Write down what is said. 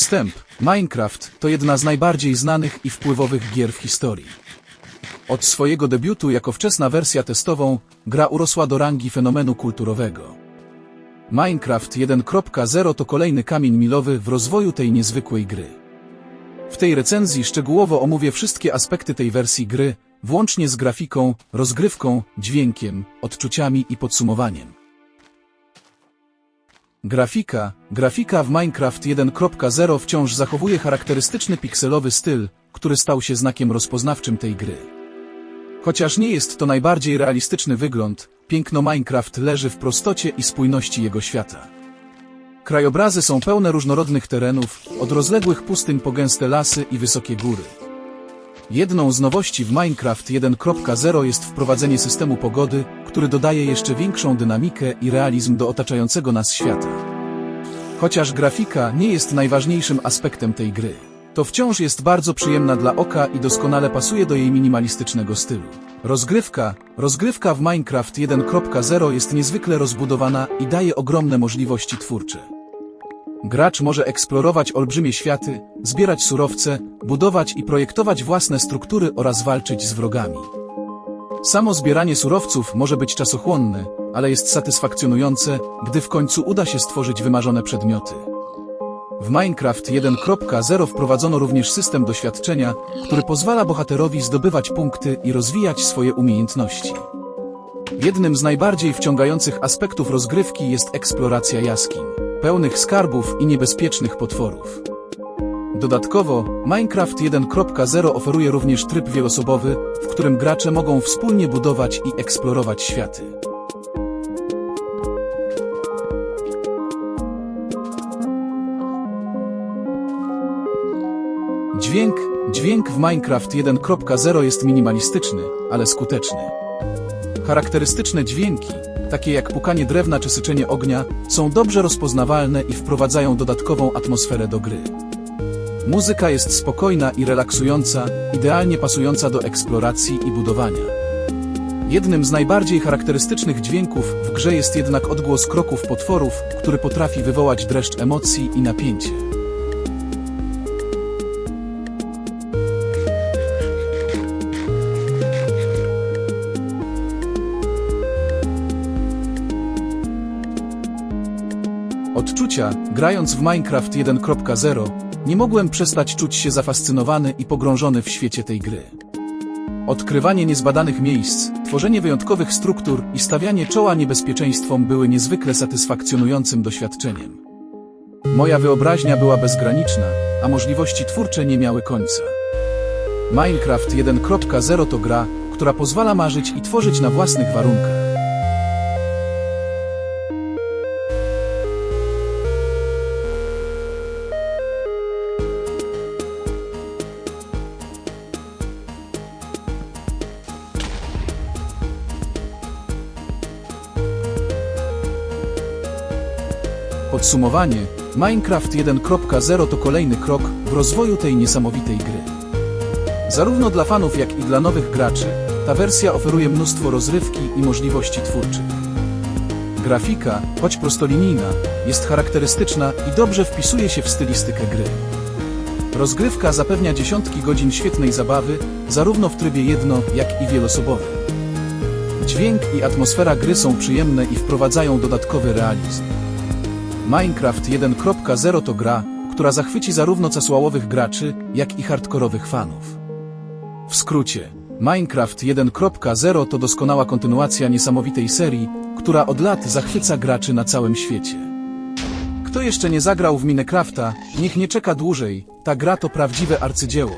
Wstęp. Minecraft to jedna z najbardziej znanych i wpływowych gier w historii. Od swojego debiutu jako wczesna wersja testową, gra urosła do rangi fenomenu kulturowego. Minecraft 1.0 to kolejny kamień milowy w rozwoju tej niezwykłej gry. W tej recenzji szczegółowo omówię wszystkie aspekty tej wersji gry, włącznie z grafiką, rozgrywką, dźwiękiem, odczuciami i podsumowaniem. Grafika. Grafika w Minecraft 1.0 wciąż zachowuje charakterystyczny pikselowy styl, który stał się znakiem rozpoznawczym tej gry. Chociaż nie jest to najbardziej realistyczny wygląd, piękno Minecraft leży w prostocie i spójności jego świata. Krajobrazy są pełne różnorodnych terenów, od rozległych pustyń po gęste lasy i wysokie góry. Jedną z nowości w Minecraft 1.0 jest wprowadzenie systemu pogody, który dodaje jeszcze większą dynamikę i realizm do otaczającego nas świata. Chociaż grafika nie jest najważniejszym aspektem tej gry, to wciąż jest bardzo przyjemna dla oka i doskonale pasuje do jej minimalistycznego stylu. Rozgrywka. Rozgrywka w Minecraft 1.0 jest niezwykle rozbudowana i daje ogromne możliwości twórcze. Gracz może eksplorować olbrzymie światy, zbierać surowce, budować i projektować własne struktury oraz walczyć z wrogami. Samo zbieranie surowców może być czasochłonne, ale jest satysfakcjonujące, gdy w końcu uda się stworzyć wymarzone przedmioty. W Minecraft 1.0 wprowadzono również system doświadczenia, który pozwala bohaterowi zdobywać punkty i rozwijać swoje umiejętności. Jednym z najbardziej wciągających aspektów rozgrywki jest eksploracja jaskiń, pełnych skarbów i niebezpiecznych potworów. Dodatkowo, Minecraft 1.0 oferuje również tryb wielosobowy, w którym gracze mogą wspólnie budować i eksplorować światy. Dźwięk, dźwięk w Minecraft 1.0 jest minimalistyczny, ale skuteczny. Charakterystyczne dźwięki, takie jak pukanie drewna czy syczenie ognia, są dobrze rozpoznawalne i wprowadzają dodatkową atmosferę do gry. Muzyka jest spokojna i relaksująca, idealnie pasująca do eksploracji i budowania. Jednym z najbardziej charakterystycznych dźwięków w grze jest jednak odgłos kroków potworów, który potrafi wywołać dreszcz emocji i napięcie. Odczucia, grając w Minecraft 1.0, nie mogłem przestać czuć się zafascynowany i pogrążony w świecie tej gry. Odkrywanie niezbadanych miejsc, tworzenie wyjątkowych struktur i stawianie czoła niebezpieczeństwom były niezwykle satysfakcjonującym doświadczeniem. Moja wyobraźnia była bezgraniczna, a możliwości twórcze nie miały końca. Minecraft 1.0 to gra, która pozwala marzyć i tworzyć na własnych warunkach. Podsumowanie, Minecraft 1.0 to kolejny krok w rozwoju tej niesamowitej gry. Zarówno dla fanów, jak i dla nowych graczy, ta wersja oferuje mnóstwo rozrywki i możliwości twórczych. Grafika, choć prostolinijna, jest charakterystyczna i dobrze wpisuje się w stylistykę gry. Rozgrywka zapewnia dziesiątki godzin świetnej zabawy, zarówno w trybie jedno, jak i wielosobowym. Dźwięk i atmosfera gry są przyjemne i wprowadzają dodatkowy realizm. Minecraft 1.0 to gra, która zachwyci zarówno casłałowych graczy, jak i hardkorowych fanów. W skrócie, Minecraft 1.0 to doskonała kontynuacja niesamowitej serii, która od lat zachwyca graczy na całym świecie. Kto jeszcze nie zagrał w Minecrafta, niech nie czeka dłużej, ta gra to prawdziwe arcydzieło.